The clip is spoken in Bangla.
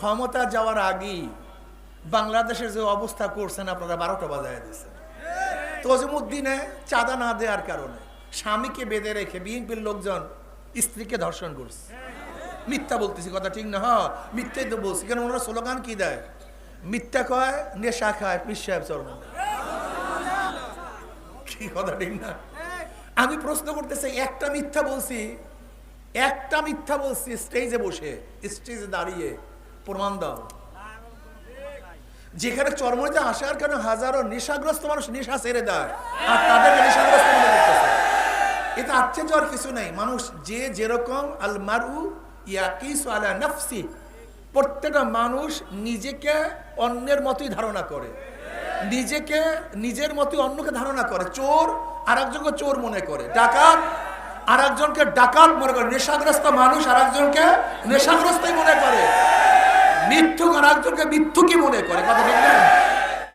ক্ষমতা যাওয়ার আগেই বাংলাদেশের যে অবস্থা করছেন আপনারা বারোটা বাজায় দিয়েছেন। তজমুদ্দিনে চাঁদা না দেওয়ার কারণে স্বামীকে বেঁধে রেখে বিএনপির লোকজন স্ত্রীকে ধর্ষণ করছে। মিথ্যা বলতেছি, কথা ঠিক না হ মিথ্যাই তো বলছি। কেন ওনারা স্লোগান কি দেয়? মিথ্যা কয়, নেশা খায় পিস সাহেব চর্ম কি কথা ঠিক না? আমি প্রশ্ন করতেছি একটা মিথ্যা বলছি, একটা মিথ্যা বলছি স্টেজে বসে স্টেজে দাঁড়িয়ে প্রমাণ দাও। যেখানে চরমনিতে আসার কারণে হাজারো নেশাগ্রস্ত মানুষ নেশা ছেড়ে দেয়, আর তাদেরকে নেশাগ্রস্ত এটা আশ্চর্য আর কিছু নেই। মানুষ যে যেরকম আল মারু ইয়াকিস আলা নাফসি, প্রত্যেকটা মানুষ নিজেকে অন্যের মতোই ধারণা করে। নিজেকে, নিজের মতোই অন্যকে ধারণা করে। চোর আর একজনকে চোর মনে করে। ডাকাত আর একজনকে ডাকাত মনে করে। নেশাগ্রস্ত মানুষ আর একজনকে নেশাগ্রস্তই মনে করে। মিথ্যুক আর একজনকে মিথ্যুকই মনে করে। কথা